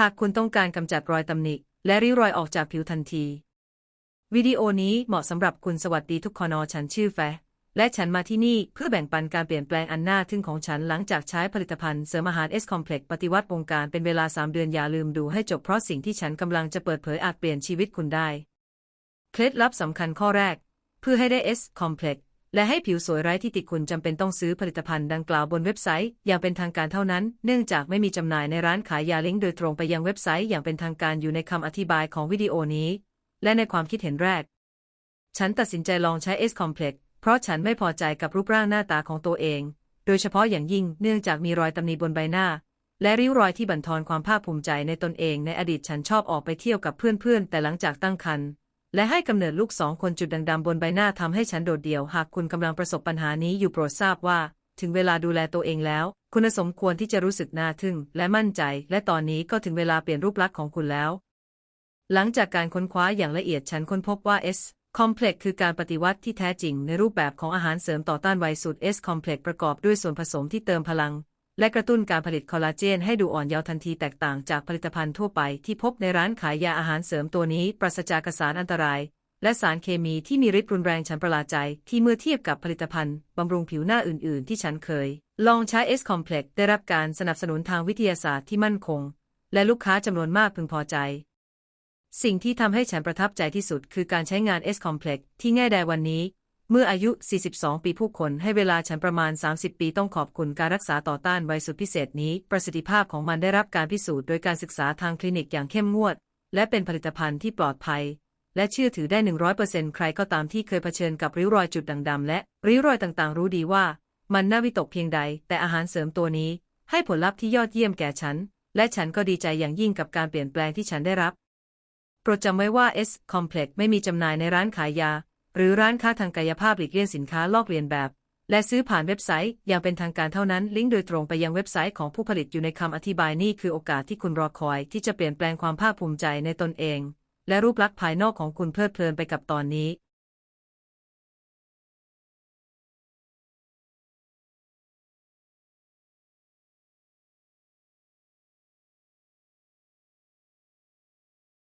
หากคุณต้องการกำจัดรอยตำหนิ และริ้วรอยออกจากผิวทันที วิดีโอนี้เหมาะสำหรับคุณสวัสดีทุกคนอฉันชื่อแฟและฉันมาที่นี่เพื่อแบ่งปันการเปลี่ยนแปลงอันน่าทึ่งของฉันหลังจากใช้ผลิตภัณฑ์เสริมอาหารเอสคอมเพล็กปฏิวัติวงการเป็นเวลา 3 เดือนอย่าลืมดูให้จบเพราะสิ่งที่ฉันกำลังจะเปิดเผยอาจเปลี่ยนชีวิตคุณได้ เคล็ดลับสำคัญข้อแรก เพื่อให้ได้ S Complex และให้ผิวสวยไร้ที่ติคุณจำเป็นต้องซื้อผลิตภัณฑ์ดังกล่าวบนเว็บไซต์ อย่างเป็นทางการเท่านั้น เนื่องจากไม่มีจำหน่ายในร้านขายยาลิงก์โดยตรงไปยังเว็บไซต์อย่างเป็นทางการอยู่ในคำอธิบายของวิดีโอนี้ และในความคิดเห็นแรก ฉันตัดสินใจลองใช้ S Complex เพราะฉันไม่พอใจกับรูปร่างหน้าตาของตัวเอง โดยเฉพาะอย่างยิ่งเนื่องจากมีรอยตำหนิบนใบหน้า และริ้วรอยที่บั่นทอนความภาคภูมิใจในตนเองในอดีตฉันชอบออกไปเที่ยวกับเพื่อนๆแต่หลังจากตั้งครรภ์ และให้กำเนิดลูกสองคนจุดด่างๆบนใบหน้าทำให้ฉันโดดเดี่ยว หากคุณกำลังประสบปัญหานี้อยู่โปรดทราบว่า ถึงเวลาดูแลตัวเองแล้ว คุณสมควรที่จะรู้สึกน่าทึ่ง และมั่นใจ และตอนนี้ก็ถึงเวลาเปลี่ยนรูปลักษณ์ของคุณแล้ว หลังจากการค้นคว้าอย่างละเอียดฉันค้นพบว่า S Complex คือการปฏิวัติที่แท้จริงในรูปแบบของอาหารเสริมต่อต้านไวรัสสูตร S Complex ประกอบด้วยส่วนผสมที่เติมพลัง และกระตุ้นการผลิตคอลลาเจนให้ดูอ่อนเยาว์ทันทีแตกต่างจากผลิตภัณฑ์ทั่วไปที่พบในร้านขายยาอาหารเสริมตัวนี้ ปราศจากสารอันตราย และสารเคมีที่มีฤทธิ์รุนแรงฉันประหลาดใจ ที่เมื่อเทียบกับผลิตภัณฑ์บำรุงผิวหน้าอื่น ๆ ที่ฉันเคย ลองใช้ S Complex ได้รับการสนับสนุนทางวิทยาศาสตร์ที่มั่นคง และลูกค้าจำนวนมากพึงพอใจ สิ่งที่ทำให้ฉันประทับใจที่สุด คือการใช้งาน S Complex ที่ง่ายดายวันนี้ เมื่ออายุ 42 ปีผู้คนให้เวลาฉันประมาณ 30 ปีต้องขอบคุณการรักษาต่อต้านไวรัสสุดพิเศษนี้ ประสิทธิภาพของมันได้รับการพิสูจน์โดยการศึกษาทางคลินิกอย่างเข้มงวด และเป็นผลิตภัณฑ์ที่ปลอดภัย และเชื่อถือได้ 100%ใครก็ตามที่เคยเผชิญกับริ้วรอยจุดด่างดำและริ้วรอยต่างๆ รู้ดีว่า มันน่าวิตกเพียงใด แต่อาหารเสริมตัวนี้ ให้ผลลัพธ์ที่ยอดเยี่ยมแก่ฉัน และฉันก็ดีใจอย่างยิ่งกับการเปลี่ยนแปลงที่ฉันได้รับ โปรดจำไว้ว่า S Complex ไม่มีจำหน่ายในร้านขายยา หรือร้านค้าทางกายภาพหลีกเลี่ยงสินค้าลอกเลียนแบบ และซื้อผ่านเว็บไซต์อย่างเป็นทางการเท่านั้น ลิงก์โดยตรงไปยังเว็บไซต์ของผู้ผลิตอยู่ในคำอธิบายนี่คือโอกาสที่คุณรอคอย ที่จะเปลี่ยนแปลงความภาคภูมิใจในตนเอง และรูปลักษณ์ภายนอกของคุณเพลิดเพลินไปกับตอนนี้